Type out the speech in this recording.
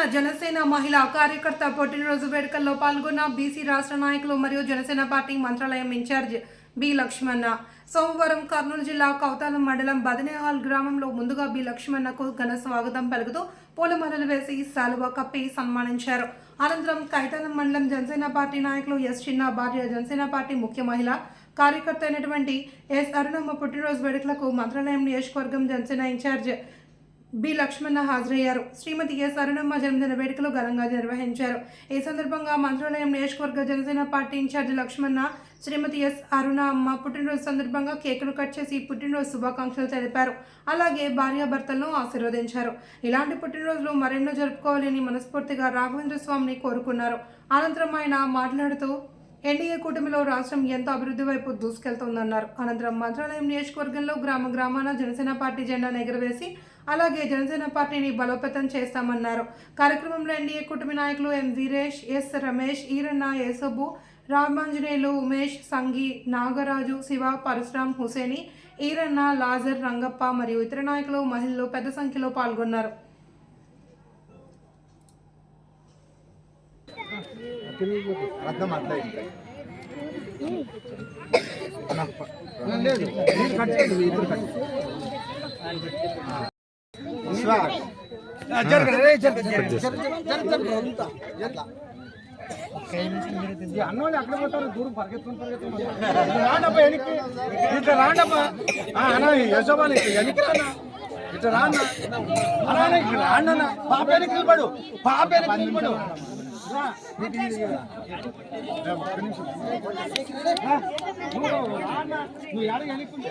లక్ష్మణ జనసేన మహిళా కార్యకర్త పుట్టినరోజు వేడుకల్లో పాల్గొన్న బీసీ రాష్ట్ర నాయకులు మరియు Janasena party Mantralayam incharge B Lakshmana సోమవారం కర్నూలు జిల్లా కౌతాలం మండలం బదనేహాల్ గ్రామంలో ముందుగా బి లక్ష్మణకు ఘన స్వాగతం పలుకుతూ పూలమాలలు వేసి శాలువా కప్పి సన్మానించారు. అనంతరం కైతాలం మండలం జనసేన పార్టీ నాయకులు ఎస్ చిన్న భార్య జనసేన పార్టీ ముఖ్య మహిళ కార్యకర్త అయినటువంటి ఎస్ అరుణమ్మ పుట్టినరోజు వేడుకలకు మంత్రాలయం నియోజకవర్గం జనసేన ఇన్ఛార్జ్ బి లక్ష్మణ హాజరయ్యారు. శ్రీమతి ఎస్ అరుణమ్మ జన్మదిన వేడుకలు ఘనంగా నిర్వహించారు. ఈ సందర్భంగా మంత్రాలయం నియోజకవర్గ Janasena party incharge Lakshmana Shrimati S Aruna అమ్మ పుట్టినరోజు సందర్భంగా కేకును కట్ చేసి పుట్టినరోజు శుభాకాంక్షలు తెలిపారు. అలాగే భార్యాభర్తలను ఆశీర్వదించారు. ఇలాంటి పుట్టినరోజులు మరెన్నో జరుపుకోవాలని మనస్ఫూర్తిగా రాఘవేంద్ర స్వామిని కోరుకున్నారు. అనంతరం ఆయన మాట్లాడుతూ ఎన్డీఏ కూటమిలో రాష్ట్రం ఎంతో అభివృద్ధి వైపు దూసుకెళ్తోందన్నారు. అనంతరం మంత్రాలయం నియోజకవర్గంలో గ్రామ గ్రామాన జనసేన పార్టీ జెండాను ఎగురవేసి అలాగే జనసేన పార్టీని బలోపేతం చేస్తామన్నారు. కార్యక్రమంలో ఎన్డీఏ కుటుంబ నాయకులు ఎం వీరేష్ ఎస్ రమేష్ ఈరన్న యేసబు రామాంజనేయులు ఉమేష్ సంఘి నాగరాజు శివ పరశురాం హుసేని ఈరన్న లాజర్ రంగప్ప మరియు ఇతర నాయకులు మహిళలు పెద్ద సంఖ్యలో పాల్గొన్నారు. అర్థం అన్నోళ్ళు అక్కడ పోతారు దూరం పరిగెత్తుకుని పరిగెత్తుకుని రాండప్పా వెనక్కి ఇట్లా రాండప్పా అన్న యశోబాని వెనక్కి రానా ఇట్లా రాన్న అలా ఇక్కడ రాండన్న పాప వెనక్కి నిలబడు పాప వెనక్కి నిలబడు నువ్వు